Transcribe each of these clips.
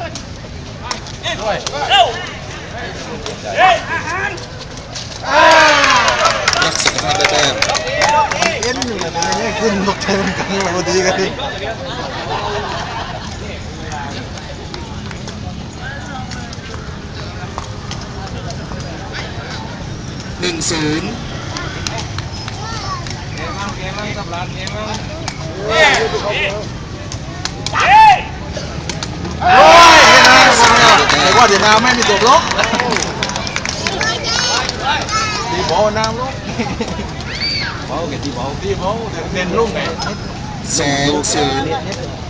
รักสุขภาได้แต้มเอ็นอยู่แบบนี้ขึ้นบอกเติมกันเราดีกันดิหนึ่งศูนย์โอ้ยเดี๋ย วว่าเดี๋ยวน้ำไม่มีตัวบล็อกดีบอลน้ำลูกบอลกันดีบอลดีบอลเด่นลูกไงสองศูนย์ต้อ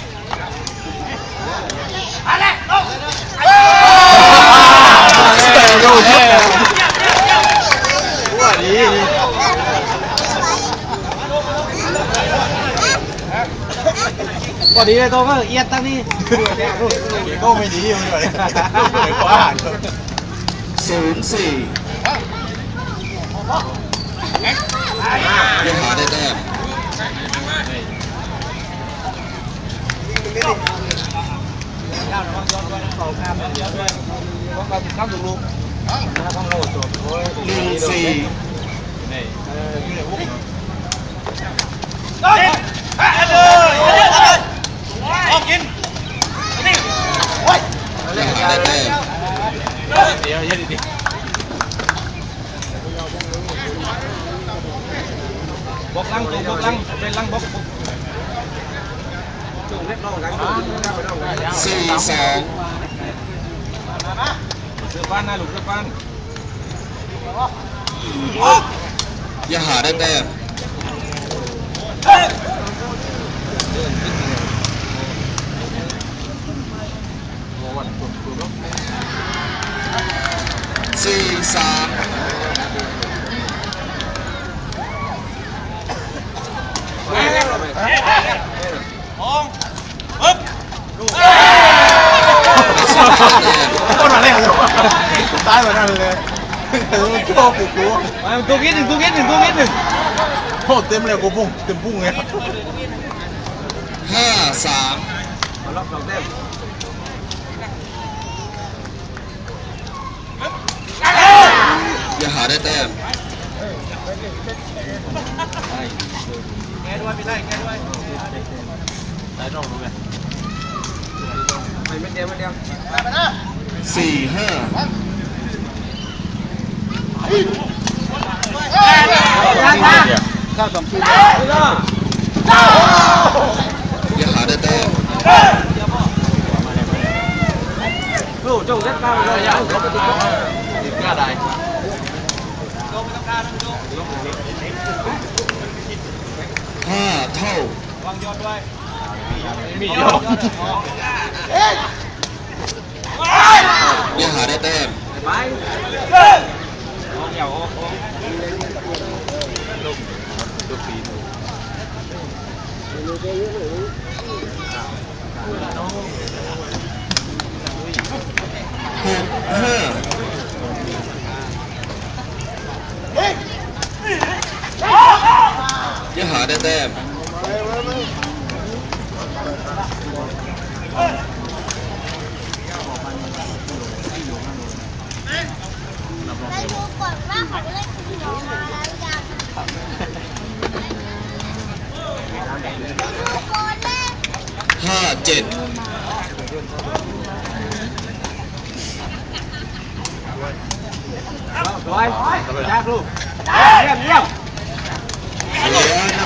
พอดีเลยตัวก็เอียดตั้งนี่ก็ไม่ดีอยู่เลยกว่าศูนย์สี่ยังหาได้แต้มหนึ่งสี่ ได้แต้มบอกลังบอกลังเป็นลังบอกสี่สองเสือฟ้านนะลูกเสือฟ้านยังหาได้แต้ม 消散。tay vào thằng này cho cục cú à, cô biết đừng cô biết đừng cô biết đừng Ô, tìm lại cô vùng tìm vùng nghe ha sáng Hãy subscribe cho kênh Ghiền Mì Gõ Để không bỏ lỡ những video hấp dẫn ตัวกินหนึ่งโคตรเต็มเลยกูพุ่งเต็มพุ่งไง ห้าสาม รับสองเต็ม ยังหาได้แต้ม แกด้วยไม่ได้แกด้วยได้น้องรู้ไหมไม่ไม่เดียวไม่เดียว สี่ห้า ข้าวสองชิ้น ยังหาได้แต้ม ลูกจงเล็ดข้าวเลยยาวเขาไปติดกล้าได้ ห้าเท่า มียอด ยังหาได้แต้ม ไปเดี๋ยวลูกปีน หกห้ายังหาได้แต้ม ไปดูก่อนว่าเขาเล่นสีน้องมาแล้วยังโกนแม่ ห้า đi đến đây em. Hà chết Rồi, rồi, ra luôn Em, em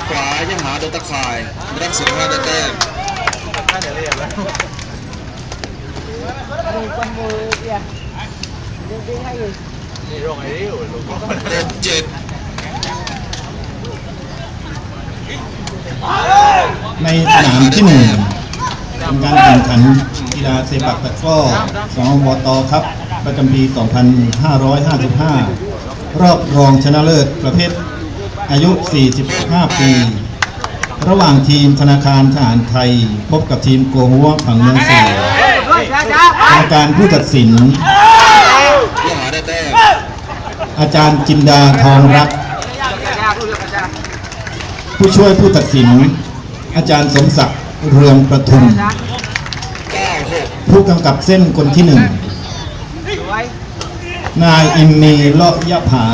ขวายังหาโดนตะข่ายรักสุขภาพได้แต้มน่เรียบแล้วนี่ร่องไอ้ริ้วลูกเจ็ดเจ็ดในสนามที่หนึ่งเป็นการแข่งขันกีฬาเซปักตะกร้อสองบตครับ ประจำปี 2555 รอบรองชนะเลิศประเภท อายุ 45 ปี ระหว่างทีมธนาคารทหารไทย พบกับทีมโกหัวผังเมืองสี่กรรมการผู้ตัดสิน อาจารย์จินดาทองรัก ผู้ช่วยผู้ตัดสิน อาจารย์สมศักดิ์เรืองประทุม ผู้กำกับเส้นคนที่หนึ่ง นายอิมมีเลาะยะผา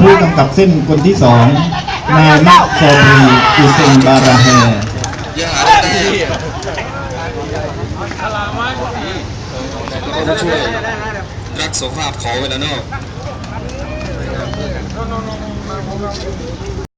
ผู้กำกับเส้นคนที่สองนายมะซอบีอุเซนบาราเฮผู้ช่วยรักสุขภาพขอเวลานอก